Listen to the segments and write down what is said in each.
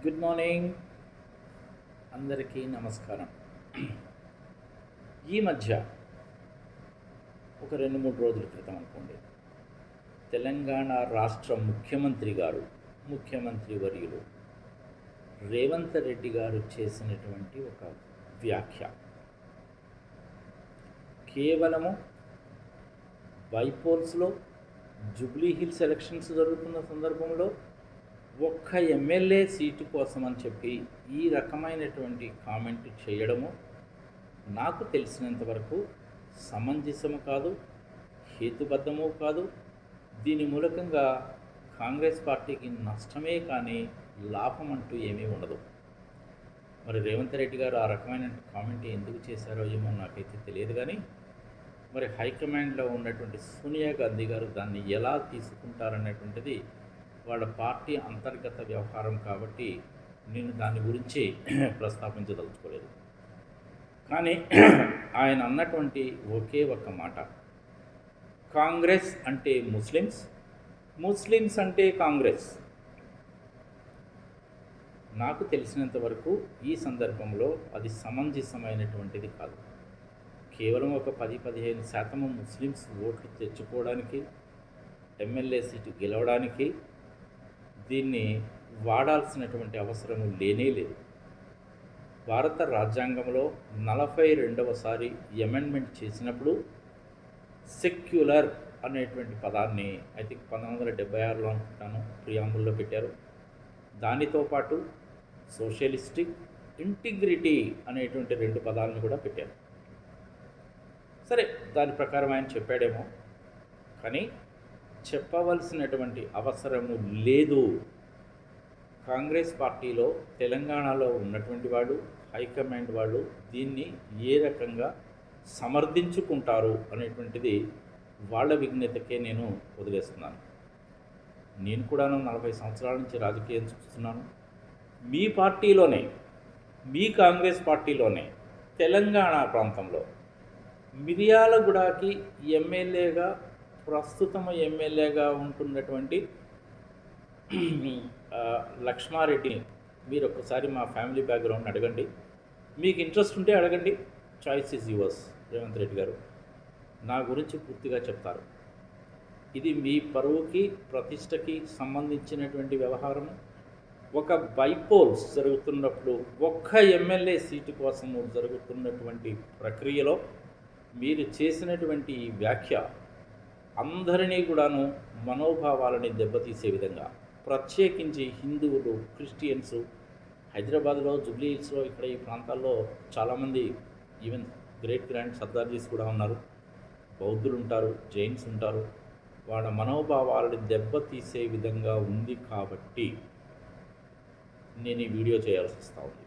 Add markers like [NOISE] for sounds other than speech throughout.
Good morning. అందరికీ నమస్కారం. ఈ మధ్య ఒక రెండు మూడు రోజుల క్రితం అనుకోండి తెలంగాణ రాష్ట్ర ముఖ్యమంత్రి గారు ముఖ్యమంత్రి వర్యులు రేవంత్ రెడ్డి గారు చేసినటువంటి ఒక వ్యాఖ్య. కేవలము బైపోల్స్లో జూబ్లీ హిల్స్ ఎలక్షన్స్ జరుగుతున్న సందర్భంలో ఒక్క ఎమ్మెల్యే సీటు కోసం అని చెప్పి ఈ రకమైనటువంటి కామెంట్ చేయడము నాకు తెలిసినంత వరకు సమంజసము కాదు హేతుబద్ధము కాదు. దీని మూలకంగా కాంగ్రెస్ పార్టీకి నష్టమే కానీ లాభం అంటూ ఏమీ ఉండదు. మరి రేవంత్ రెడ్డి గారు ఆ రకమైన కామెంట్ ఎందుకు చేశారో ఏమో నాకైతే తెలియదు కానీ మరి హైకమాండ్లో ఉన్నటువంటి సోనియా గాంధీ గారు దాన్ని ఎలా తీసుకుంటారనేటువంటిది వాళ్ళ పార్టీ అంతర్గత వ్యవహారం కాబట్టి నేను దాని గురించి [CLEARS THROAT] ప్రస్తావించదలుచుకోలేదు. కానీ [CLEARS THROAT] ఆయన అన్నటువంటి ఒకే ఒక్క మాట. కాంగ్రెస్ అంటే ముస్లిమ్స్ ముస్లిమ్స్ అంటే కాంగ్రెస్. నాకు తెలిసినంత వరకు ఈ సందర్భంలో అది సమంజసమైనటువంటిది కాదు. కేవలం ఒక పది పదిహేను శాతము ముస్లిమ్స్ ఓట్లు తెచ్చుకోవడానికి ఎమ్మెల్యే సీటు గెలవడానికి దీన్ని వాడాల్సినటువంటి అవసరం లేనే లేదు. భారత రాజ్యాంగంలో నలభై రెండవసారి అమెండ్మెంట్ చేసినప్పుడు సెక్యులర్ అనేటువంటి పదాన్ని ఐ థింక్ పంతొమ్మిది వందల డెబ్బై ఆరులో అనుకుంటాను ప్రియాంబుల్లో పెట్టారు. దానితో పాటు సోషలిస్టిక్ ఇంటిగ్రిటీ అనేటువంటి రెండు పదాలను కూడా పెట్టారు. సరే దాని ప్రకారం ఆయన చెప్పాడేమో కానీ చెప్పవలసినటువంటి అవసరము లేదు. కాంగ్రెస్ పార్టీలో తెలంగాణలో ఉన్నటువంటి వాడు హైకమాండ్ వాళ్ళు దీన్ని ఏ రకంగా సమర్థించుకుంటారు అనేటువంటిది వాళ్ళ విజ్ఞతకే నేను వదిలేస్తున్నాను. నేను కూడాను నలభై సంవత్సరాల నుంచి రాజకీయం చూస్తున్నాను. మీ పార్టీలోనే మీ కాంగ్రెస్ పార్టీలోనే తెలంగాణ ప్రాంతంలో మిర్యాలగూడకి ఎమ్మెల్యేగా ప్రస్తుతం ఎమ్మెల్యేగా ఉంటున్నటువంటి లక్ష్మారెడ్డిని మీరు ఒకసారి మా ఫ్యామిలీ బ్యాక్గ్రౌండ్ అడగండి. మీకు ఇంట్రెస్ట్ ఉంటే అడగండి. Choice is yours Revanth Reddy garu. నా గురించి పూర్తిగా చెప్తారు. ఇది మీ పరువుకి ప్రతిష్టకి సంబంధించినటువంటి వ్యవహారం ఒక బైపోల్స్ జరుగుతున్నప్పుడు ఒక్క ఎమ్మెల్యే సీటు కోసం జరుగుతున్నటువంటి ప్రక్రియలో మీరు చేసినటువంటి ఈ వ్యాఖ్య అందరినీ కూడాను మనోభావాలని దెబ్బతీసే విధంగా ప్రత్యేకించి హిందువులు క్రిస్టియన్స్ హైదరాబాద్లో జూబ్లీ హిల్స్లో ఇక్కడ ఈ ప్రాంతాల్లో చాలామంది ఈవెన్ గ్రేట్ గ్రాండ్ సర్దార్జీస్ కూడా ఉన్నారు. బౌద్ధులు ఉంటారు జైన్స్ ఉంటారు వాళ్ళ మనోభావాలని దెబ్బతీసే విధంగా ఉంది కాబట్టి నేను ఈ వీడియో చేయాల్సి వస్తూ ఉంది.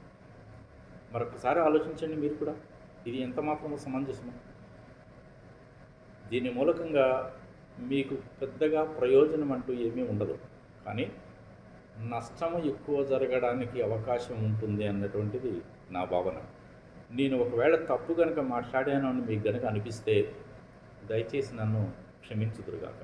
మరొకసారి ఆలోచించండి మీరు కూడా. ఇది ఎంత మాత్రమో సమంజసమో. దీని మూలకంగా మీకు పెద్దగా ప్రయోజనం అంటూ ఏమీ ఉండదు. కానీ నష్టము ఎక్కువ జరగడానికి అవకాశం ఉంటుంది అన్నటువంటిది నా భావన. నేను ఒకవేళ తప్పు కనుక మాట్లాడాను అని మీకు కనుక అనిపిస్తే దయచేసి నన్ను క్షమించుదురుగాక.